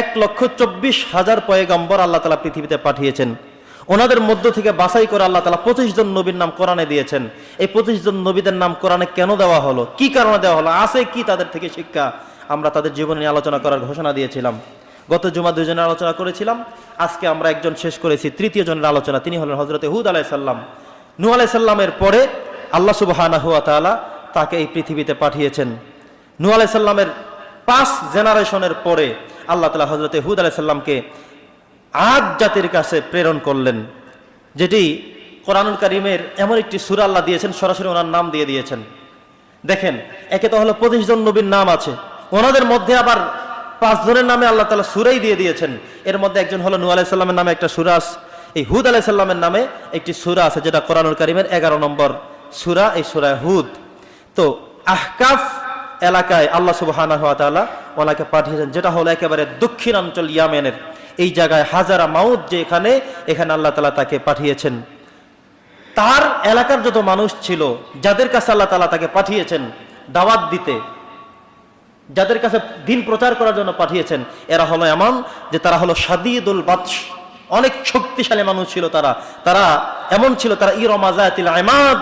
এক লক্ষ চব্বিশ হাজার পয়গম্বর আল্লাহ তালা পৃথিবীতে পাঠিয়েছেন। ওনাদের মধ্য থেকে বাছাই করে আল্লাহ তালা পঁচিশ জন নবীর নাম কোরআনে দিয়েছেন। এই পঁচিশ জন নবীদের নাম কোরআনে কেন দেওয়া হলো? কি কারণে দেওয়া হলো? আছে কি তাদের থেকে শিক্ষা? আমরা তাদের জীবন নিয়ে আলোচনা করার ঘোষণা দিয়েছিলাম। গত জুমা দুজনের আলোচনা করেছিলাম। আজকে আমরা একজন শেষ করেছি, তৃতীয় জনের আলোচনা। তিনি হলেন হজরত হুদ আলাইসাল্লাম নু আলাইসাল্লামের পরে আল্লাহ সুবাহানা হুয়া তাআলা তাকে এই পৃথিবীতে পাঠিয়েছেন। নু আলাইসাল্লামের পাঁচ জেনারেশনের পরে আল্লাহ তালা হজরতে হুদ আলাইসাল্লামকে আদ জাতির কাছে প্রেরণ করলেন, যেটি কোরআনুল কারিমের এমন একটি সুরা আল্লাহ দিয়েছেন, সরাসরি ওনার নাম দিয়ে দিয়েছেন। দেখেন, একে তো হলো পঁচিশ জন নবীর নাম আছে, ওনাদের মধ্যে আবার পাঁচ জনের নামে আল্লাহ তালা সুরাই দিয়ে দিয়েছেন। এর মধ্যে একজন হলো নু আলাইসাল্লামের নামে একটা সুরা এই হুদ আলাইসাল্লামের নামে একটি সুরা আছে, যেটা কোরআনুল কারিমের এগারো নম্বর সুরা, এই সুরা হুদ। তো আহকাফ এলাকায় আল্লাহ তাআলা ওনাকে পাঠিয়েছেন, যেটা হলো একেবারে দক্ষিণাঞ্চল ইয়ামেনের। এই জায়গায় হাজারা মাউদ যে এখানে এখানে আল্লাহ তালা তাকে পাঠিয়েছেন। তার এলাকার যত মানুষ ছিল, যাদের কাছে আল্লাহ তাআলা তাকে পাঠিয়েছেন দাওয়াত দিতে, যাদের কাছে দিন প্রচার করার জন্য পাঠিয়েছেন, এরা হলো এমন যে তারা হলো সাদিদুল বাদশ অনেক শক্তিশালী মানুষ ছিল তারা। তারা এমন ছিল, তারা ইরমাজাতিল আইমাদ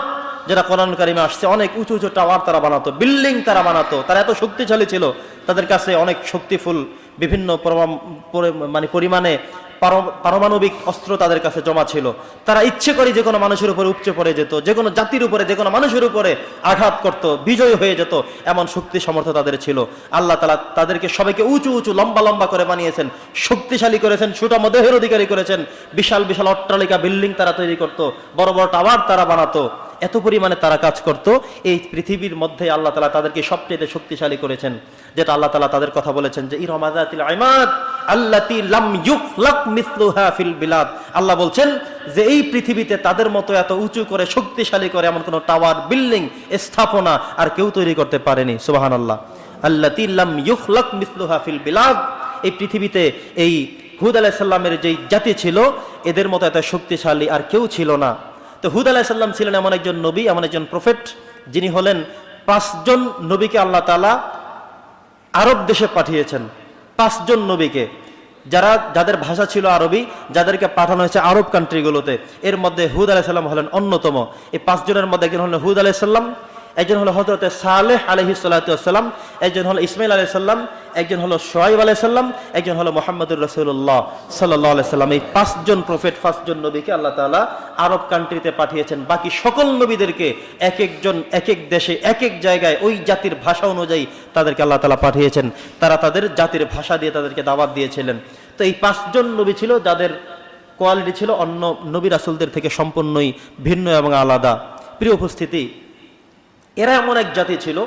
যেটা কোরআন কারিমে আসছে, অনেক উঁচু উঁচু টাওয়ার তারা বানাতো বিল্ডিং তারা বানাতো, তারা এত শক্তিশালী ছিল, তাদের কাছে অনেক শক্তিফুল বিভিন্ন মানে পরিমাণে পারমাণবিক অস্ত্র তাদের কাছে জমা ছিল। তারা ইচ্ছে করে যে কোনো মানুষের উপরে উপচে পড়ে যেত, যে কোনো জাতির উপরে, যে কোনো মানুষের উপরে আঘাত করত, বিজয় হয়ে যেত, এমন শক্তি সমর্থ তাদের ছিল। আল্লাহ তালা তাদেরকে সবাইকে উঁচু উঁচু, লম্বা লম্বা করে বানিয়েছেন, শক্তিশালী করেছেন সুটাম দেহের অধিকারী করেছেন, বিশাল বিশাল অট্টালিকা বিল্ডিং তারা তৈরি করত, বড় বড় টাওয়ার তারা বানাতো। এত পরিমাণে তারা কাজ করত, এই পৃথিবীর মধ্যে আল্লাহ তালা তাদেরকে সবচেয়ে শক্তিশালী করেছেন। যেটা আল্লাহ তালা তাদের কথা বলেছেন যে বিলাদ। আল্লাহ বলছেন যে, এই পৃথিবীতে তাদের মতো এত উঁচু করে শক্তিশালী করে এমন কোন টাওয়ার, বিল্ডিং, স্থাপনা আর কেউ তৈরি করতে পারেনি। সুবহানাল্লাহ। আল্লাতি লাম ইউখলাক মিসলুহা ফিল বিলাদ। এই পৃথিবীতে এই হুদ আলাইসাল্লামের যেই জাতি ছিল, এদের মতো এত শক্তিশালী আর কেউ ছিল না। তো হুদ আলাইসাল্লাম ছিলেন এমন একজন নবী, এমন একজন প্রফেট যিনি হলেন পাঁচজন নবীকে আল্লাহ তালা আরব দেশে পাঠিয়েছেন। পাঁচজন নবীকে। যারা, যাদের ভাষা ছিল আরবি, যাদেরকে পাঠানো হয়েছে আরব কান্ট্রিগুলোতে এর মধ্যে হুদ আলাইসাল্লাম হলেন অন্যতম। এই পাঁচজনের মধ্যে একজন হলেন হুদ আলাইসাল্লাম একজন হলো হজরতে সালেহ আলহি সাল্লাম একজন হলো ইসমাইল আলাইসাল্লাম একজন হলো সোয়াইব আলাইসাল্লাম একজন হলো মোহাম্মদুর রসুল্লাহ সাল্লাহ আলাইসাল্লাম এই পাঁচজন প্রফেট, পাঁচজন নবীকে আল্লাহ তাআলা আরব কান্ট্রিতে পাঠিয়েছেন। বাকি সকল নবীদেরকে এক একজন, এক এক দেশে, এক এক জায়গায় ওই জাতির ভাষা অনুযায়ী তাদেরকে আল্লাহ তালা পাঠিয়েছেন। তারা তাদের জাতির ভাষা দিয়ে তাদেরকে দাওয়াত দিয়েছিলেন। তো এই পাঁচজন নবী ছিল যাদের কোয়ালিটি ছিল অন্য নবী রাসুলদের থেকে সম্পূর্ণই ভিন্ন এবং আলাদা। প্রিয় উপস্থিতি এরা এমন এক জাতি ছিল,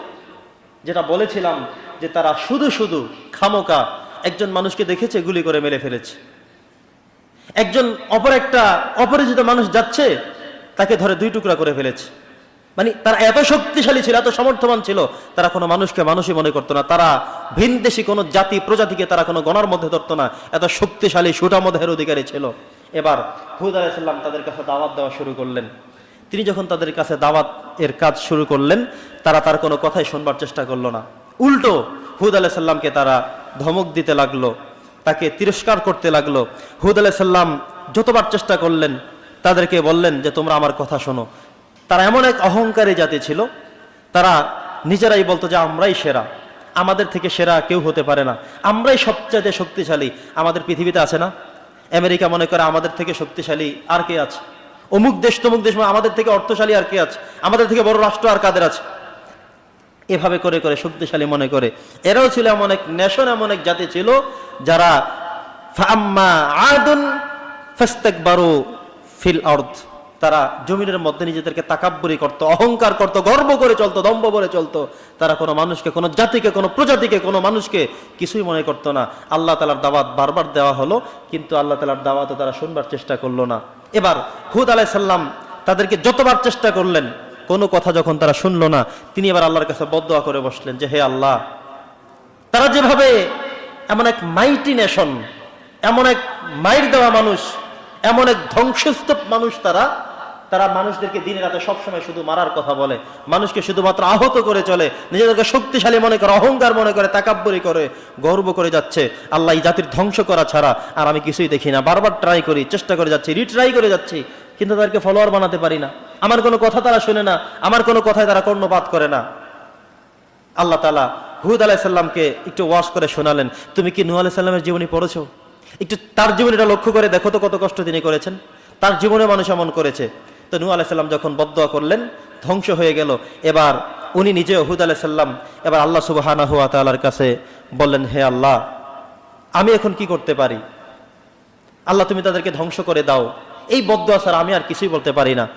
যেটা বলেছিলাম যে তারা শুধু শুধু খামোকা একজন মানুষকে দেখেছে, গুলি করে মেরে ফেলেছে। একজন অপর একটা অপরিচিত মানুষ যাচ্ছে, তাকে ধরে দুই টুকরা করে ফেলেছে। মানে তারা এত শক্তিশালী ছিল, এত সমর্থবান ছিল, তারা কোনো মানুষকে মানুষই মনে করতো না। তারা ভিনদেশি কোনো জাতি, প্রজাতিকে তারা কোনো গণার মধ্যে ধরতো না। এত শক্তিশালী সুটামদেহের অধিকারী ছিল। এবার হুদ আলাইসাল্লাম তাদের কাছে দাওয়াত দেওয়া শুরু করলেন। তিনি যখন তাদের কাছে দাওয়াত এর কাজ শুরু করলেন, তারা তার কোনো কথাই শুনবার চেষ্টা করল না। উল্টো হুদ আলাইসাল্লামকে তারা ধমক দিতে লাগল, তাকে তিরস্কার করতে লাগল। হুদ আলাইসাল্লাম যতবার চেষ্টা করলেন, তাদেরকে বললেন যে, তোমরা আমার কথা শোনো। তারা এমন এক অহংকারী জাতি ছিল, তারা নিজেরাই বলতো যে, আমরাই সেরা। আমাদের থেকে সেরা কেউ হতে পারে না। আমরাই সবচাইতে শক্তিশালী। আমাদের পৃথিবীতে আছে না? আমেরিকা মনে করে আমাদের থেকে শক্তিশালী আর কে আছে? অমুক দেশ তমুক দেশ মানে আমাদের থেকে অর্থশালী আর কে আছে? আমাদের থেকে বড় রাষ্ট্র আর কাদের আছে? এভাবে করে করে শক্তিশালী মনে করে। এরাও ছিল এমন এক নেশন এমন এক জাতি ছিল যারা আদুন ফাস্তাকবারু ফিল আরদ। তারা জমিনের মধ্যে নিজেদেরকে তাকাব্বরি করত, অহংকার করত, গর্ব করে চলতো, দম্ভ করে চলতো। তারা কোনো মানুষকে, কোনো জাতিকে, কোনো প্রজাতিকে, কোনো মানুষকে কিছুই মনে করতো না। আল্লাহ তালার দাওয়াত বারবার দেওয়া হলো, কিন্তু আল্লাহ তালার দাওয়াতও তারা শুনবার চেষ্টা করল না। এবার হুদ আলাইসাল্লাম তাদেরকে যতবার চেষ্টা করলেন, কোনো কথা যখন তারা শুনল না, তিনি এবার আল্লাহর কাছে বদোয়া করে বসলেন যে, হে আল্লাহ, তারা যেভাবে এমন এক মাইটি নেশন, এমন এক মাইর দেওয়া মানুষ, এমন এক ধ্বংসস্তূপ মানুষ তারা তারা মানুষদেরকে দিনে রাতে সবসময় শুধু মারার কথা বলে, মানুষকে শুধুমাত্র আহত করে চলে, নিজেদেরকে শক্তিশালী মনে করে, অহংকার মনে করে, তাকাব্বরি করে, গর্ব করে যাচ্ছে, আল্লাহ এই জাতির ধ্বংস করা ছাড়া আর আমি কিছুই দেখি না। বারবার ট্রাই করি, চেষ্টা করে যাচ্ছি রিট্রাই করে যাচ্ছি, কিন্তু তাদেরকে ফলোয়ার বানাতে পারি না। আমার কোনো কথা তারা শুনে না, আমার কোনো কথায় তারা কর্ণপাত করে না। আল্লাহ তালা হুদ আলাহিসাল্লামকে একটু ওয়াশ করে শোনালেন, তুমি কি নূ আলাইসাল্লামের জীবনী পড়েছো? একটু তার জীবনীটা লক্ষ্য করে দেখো তো কত কষ্ট তিনি করেছেন। তার জীবনে মানুষ এমন করেছে তো নূ আলাইসাল্লাম যখন বদয়া করলেন, ধ্বংস হয়ে গেল। এবার উনি নিজে হুদ আলাইসাল্লাম এবার আল্লাহ সুবাহানা হুয়া তালার কাছে বললেন, হে আল্লাহ, আমি এখন কি করতে পারি? আল্লাহ, তুমি তাদেরকে ধ্বংস করে দাও। এই বদয়া ছাড়া আমি আর কিছুই বলতে পারি না।